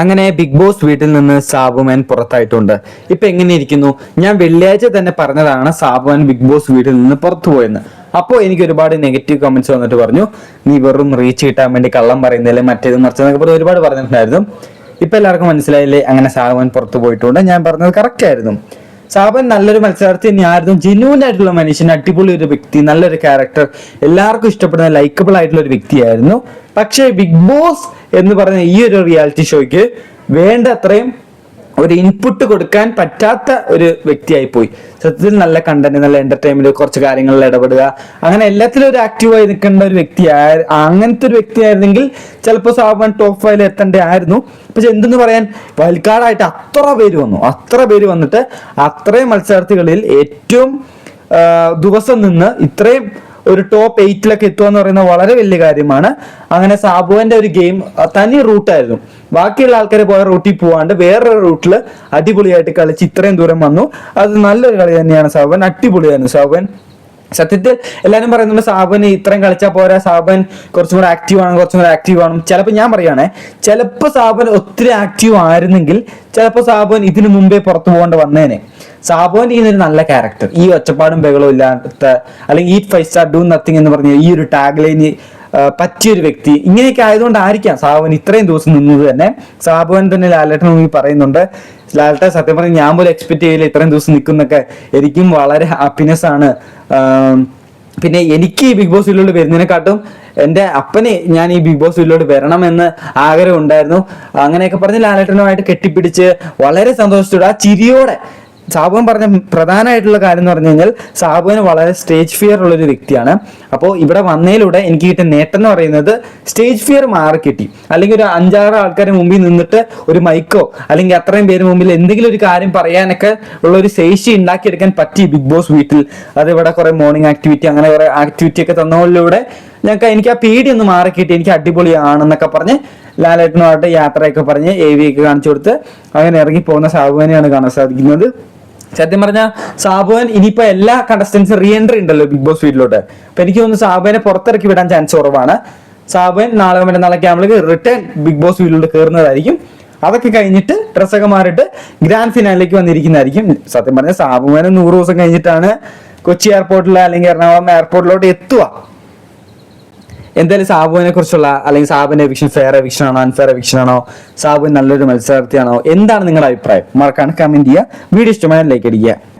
അങ്ങനെ big boss വീട്ടിൽ നിന്ന് സാബുമാൻ പുറത്തായിട്ടുണ്ട്. ഇപ്പൊ എങ്ങനെ ഇരിക്കുന്നു ഞാൻ വെള്ളിയാഴ്ച തന്നെ പറഞ്ഞതാണ് സാബുമാൻ ബിഗ് ബോസ് വീട്ടിൽ നിന്ന് പുറത്തു പോയെന്ന്. അപ്പോ എനിക്ക് ഒരുപാട് നെഗറ്റീവ് കമന്റ്സ് വന്നിട്ട് പറഞ്ഞു. നീ വെറും റീച്ച് കിട്ടാൻ വേണ്ടി കള്ളം പറയുന്നില്ലേ മറ്റേത് മറിച്ചതെന്നൊക്കെ പറഞ്ഞ് ഒരുപാട് പറഞ്ഞിട്ടുണ്ടായിരുന്നു. ഇപ്പൊ എല്ലാവർക്കും മനസ്സിലായില്ലേ? അങ്ങനെ സാബുമാൻ പുറത്തു പോയിട്ടുണ്ട്. ഞാൻ പറഞ്ഞത് കറക്റ്റ് ആയിരുന്നു. സാബൻ നല്ലൊരു മത്സരാർത്ഥി തന്നെയായിരുന്നു. ജെന്യൂൻ ആയിട്ടുള്ള മനുഷ്യൻ അടിപൊളി ഒരു വ്യക്തി നല്ലൊരു ക്യാരക്ടർ എല്ലാവർക്കും ഇഷ്ടപ്പെടുന്ന ലൈക്കബിൾ ആയിട്ടുള്ള ഒരു വ്യക്തിയായിരുന്നു. പക്ഷേ ബിഗ് ബോസ് എന്ന് പറഞ്ഞ ഈ ഒരു റിയാലിറ്റി ഷോയ്ക്ക് വേണ്ട അത്രയും ഒരു ഇൻപുട്ട് കൊടുക്കാൻ പറ്റാത്ത ഒരു വ്യക്തിയായി പോയി. സത്യത്തിൽ നല്ല കണ്ടന്റ് നല്ല എന്റർടൈൻമെന്റ് കുറച്ച് കാര്യങ്ങളിൽ ഇടപെടുക. അങ്ങനെ എല്ലാത്തിലും ഒരു ആക്റ്റീവായി നിൽക്കേണ്ട ഒരു വ്യക്തിയായ അങ്ങനത്തെ ഒരു വ്യക്തിയായിരുന്നെങ്കിൽ ചിലപ്പോൾ സാബാൻ ടോപ്പ് ഫൈവിൽ എത്തേണ്ട ആയിരുന്നു പക്ഷെ എന്തെന്ന് പറയാൻ? വൽക്കാടായിട്ട് അത്ര പേര് വന്നു. അത്ര പേര് വന്നിട്ട് അത്രയും മത്സരാർത്ഥികളിൽ ഏറ്റവും ദിവസം നിന്ന് ഇത്രയും ഒരു ടോപ്പ് എയ്റ്റിലൊക്കെ എത്തുക എന്ന് പറയുന്നത് വളരെ വലിയ കാര്യമാണ്. അങ്ങനെ സാബുവിന്റെ ഒരു ഗെയിം തനി റൂട്ടായിരുന്നു ബാക്കിയുള്ള ആൾക്കാർ പോയ റൂട്ടിൽ പോവാണ്ട് വേറൊരു റൂട്ടിൽ അടിപൊളിയായിട്ട് കളിച്ച് ഇത്രയും ദൂരം വന്നു. അത് നല്ലൊരു കളി തന്നെയാണ് സാവൻ. അടിപൊളിയായിരുന്നു സാവൻ. സത്യത്തിൽ എല്ലാവരും പറയുന്നുണ്ട് സാബൻ ഇത്രയും കളിച്ചാൽ പോരാ. സാബൻ കുറച്ചും കൂടെ ആക്റ്റീവ് ആണ് കുറച്ചും കൂടെ ആക്റ്റീവ് ആണ്. ചിലപ്പോൾ ഞാൻ പറയുകയാണെ ചിലപ്പോൾ സാബൻ ഒത്തിരി ആക്റ്റീവ് ആയിരുന്നെങ്കിൽ ചിലപ്പോൾ സാബൻ ഇതിനു മുമ്പേ പുറത്തു പോകേണ്ട വന്നേനെ. സാബോന്റെ ഈ ഒരു നല്ല ക്യാരക്ടർ ഈ ഒച്ചപ്പാടും ബഹളവും ഇല്ലാത്ത അല്ലെങ്കിൽ ഈ ഫൈവ് സ്റ്റാർ ഡൂ നത്തിങ് എന്ന് പറഞ്ഞ ഈ ഒരു ടാഗ് ലൈന് പറ്റിയൊരു വ്യക്തി. ഇങ്ങനെയൊക്കെ ആയതുകൊണ്ടായിരിക്കാം സാബുവൻ ഇത്രയും ദിവസം നിന്നത് തന്നെ. സാബുവൻ തന്നെ ലാലേട്ടൻ ഈ പറയുന്നുണ്ട്. ലാലേട്ടൻ സത്യം പറഞ്ഞ് ഞാൻ പോലും എക്സ്പെക്ട് ചെയ്യില്ല ഇത്രയും ദിവസം നിൽക്കുന്നൊക്കെ. എനിക്കും വളരെ ഹാപ്പിനെസ് ആണ്. പിന്നെ എനിക്ക് ഈ ബിഗ് ബോസ് വീട്ടിലോട്ട് വരുന്നതിനെക്കാട്ടും എന്റെ അപ്പനെ ഞാൻ ഈ ബിഗ് ബോസ് വീട്ടിലോട്ട് വരണമെന്ന് ആഗ്രഹം ഉണ്ടായിരുന്നു. അങ്ങനെയൊക്കെ പറഞ്ഞ് ലാലേട്ടനുമായിട്ട് കെട്ടിപ്പിടിച്ച് വളരെ സന്തോഷത്തോടെ ആ ചിരിയോടെ സാബുവൻ പറഞ്ഞ പ്രധാനമായിട്ടുള്ള കാര്യം എന്ന് പറഞ്ഞു കഴിഞ്ഞാൽ സാബുവിന് വളരെ സ്റ്റേജ് ഫിയർ ഉള്ള ഒരു വ്യക്തിയാണ്. അപ്പോൾ ഇവിടെ വന്നതിലൂടെ എനിക്ക് കിട്ടിയ നേട്ടം എന്ന് പറയുന്നത് സ്റ്റേജ് ഫിയർ മാറി കിട്ടി. അല്ലെങ്കിൽ ഒരു അഞ്ചാറ് ആൾക്കാരുടെ മുമ്പിൽ നിന്നിട്ട് ഒരു മൈക്കോ അല്ലെങ്കിൽ അത്രയും പേര് മുമ്പിൽ എന്തെങ്കിലും ഒരു കാര്യം പറയാനൊക്കെ ഉള്ള ഒരു ശേഷി ഉണ്ടാക്കിയെടുക്കാൻ പറ്റി ബിഗ് ബോസ് വീട്ടിൽ. അത് ഇവിടെ കുറെ മോർണിംഗ് ആക്ടിവിറ്റി അങ്ങനെ കുറെ ആക്ടിവിറ്റി ഒക്കെ തന്നതിലൂടെ ഞങ്ങൾക്ക് എനിക്ക് ആ പേടി ഒന്ന് മാറി കിട്ടി. എനിക്ക് അടിപൊളിയാണെന്നൊക്കെ പറഞ്ഞ് ലാലേട്ടനുമായിട്ട് യാത്രയൊക്കെ പറഞ്ഞ് എ വി ഒക്കെ കാണിച്ചു കൊടുത്ത് അങ്ങനെ ഇറങ്ങി പോകുന്ന സാബുവിനെയാണ് കാണാൻ സാധിക്കുന്നത്. സത്യം പറഞ്ഞ സാബുവൻ ഇനിയിപ്പോ എല്ലാ കണ്ടസ്റ്റൻസും റീ എൻട്രി ഉണ്ടല്ലോ ബിഗ് ബോസ് വീട്ടിലോട്ട്. അപ്പൊ എനിക്ക് തോന്നുന്നു സാബുവിനെ പുറത്തിറക്കി വിടാൻ ചാൻസ് കുറവാണ്. സാബുവൻ നാളെ മറ്റന്നാളൊക്കെ നമ്മൾക്ക് റിട്ടേൺ ബിഗ് ബോസ് വീട്ടിലോട്ട് കയറുന്നതായിരിക്കും അതൊക്കെ കഴിഞ്ഞിട്ട് ഡ്രസ്സൊക്കെ മാറിയിട്ട് ഗ്രാൻഡ് ഫിനാലിലേക്ക് വന്നിരിക്കുന്നതായിരിക്കും. സത്യം പറഞ്ഞാൽ സാബുവനെ നൂറ് ദിവസം കഴിഞ്ഞിട്ടാണ് കൊച്ചി എയർപോർട്ടിലോ അല്ലെങ്കിൽ എറണാകുളം എയർപോർട്ടിലോട്ട് എത്തുക. എന്തായാലും സാബുവിനെ കുറിച്ചുള്ള അല്ലെങ്കിൽ സാബുവിന്റെ എവിക്ഷൻ ഫെയർ എവിക്ഷൻ ആണോ അൺഫെയർ എവിക്ഷൻ ആണോ സാബുവിൻ നല്ലൊരു മത്സരാർത്ഥിയാണോ? എന്താണ് നിങ്ങളുടെ അഭിപ്രായം? മറക്കാണ് കമന്റ് ചെയ്യുക. വീഡിയോ ഇഷ്ടമായ ലൈക്ക് അടിക്കുക.